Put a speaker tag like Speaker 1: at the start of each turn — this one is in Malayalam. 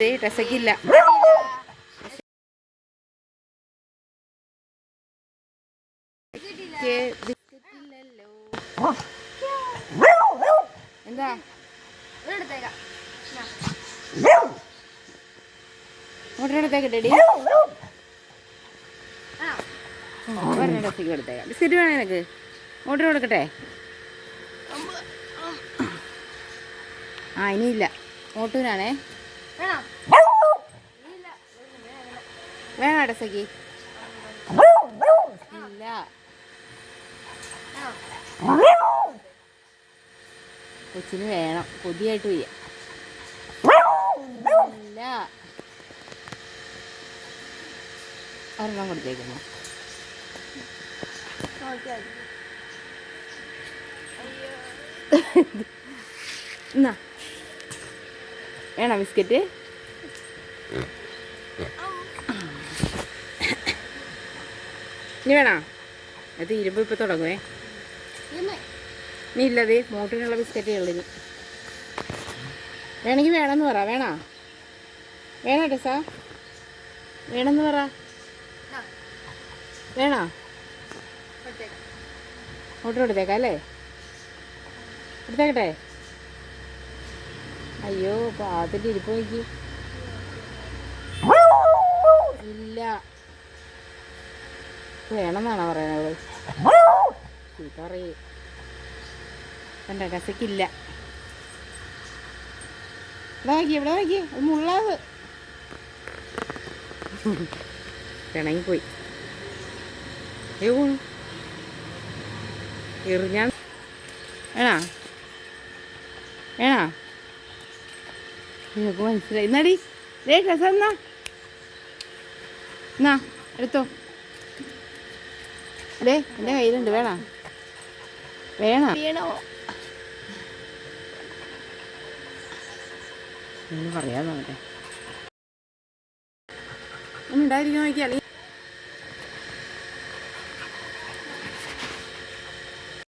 Speaker 1: ബിസ്ക്കറ്റില്ലല്ലോ എന്താ എടുത്തേക്കാം ബിസ്ക്കറ്റ് വേണേ നിനക്ക് കൊടുക്കട്ടെ ആ. ഇനിയില്ല മോട്ടൂനാണേ
Speaker 2: വേണോ.
Speaker 1: സഖി. ഇല്ല. കൊച്ചിന് വേണം. കൊതിയായിട്ട് വയ്യ. ഇല്ല. ഒരെണ്ണം കൊടുത്തേക്കുന്നു. എന്നാ വേണോ ബിസ്ക്കറ്റ്? ഇനി വേണോ? അത് ഇരുമ്പ് ഇപ്പം തുടങ്ങുവേ. നീ ഇല്ലത് മോട്ടിനുള്ള ബിസ്ക്കറ്റേ ഉള്ളു ഇനി. വേണമെങ്കിൽ വേണമെന്ന് പറ വേണോ? വേണോ ടെസാ? വേണമെന്ന് പറ. വേണോ? മോട്ടർ എടുത്തേക്കാം അല്ലേ? എടുത്തേക്കട്ടെ? അയ്യോ പാത്തിട്ട് ഇരിപ്പ് നോക്കി. ഇല്ല. വേണമെന്നാണോ പറയുന്നത് പറയേ. കണ്ട രസക്കില്ല ഇവിടെ നോക്കി ഇവിടെ നോക്കി. അത് മുള്ളാത് പിണങ്ങിപ്പോയി. ഏ എറിഞ്ഞാ വേണാ? വേണാ? നിനക്ക് മനസ്സിലായി എന്നാടി ദേ രസം എന്നാ എന്നാ എടുത്തോ അതെ എന്റെ കയ്യിലുണ്ട് വേണ വേണോ
Speaker 2: വീണോ
Speaker 1: ഒന്നും ഉണ്ടായിരിക്കാൻ നോക്കിയാൽ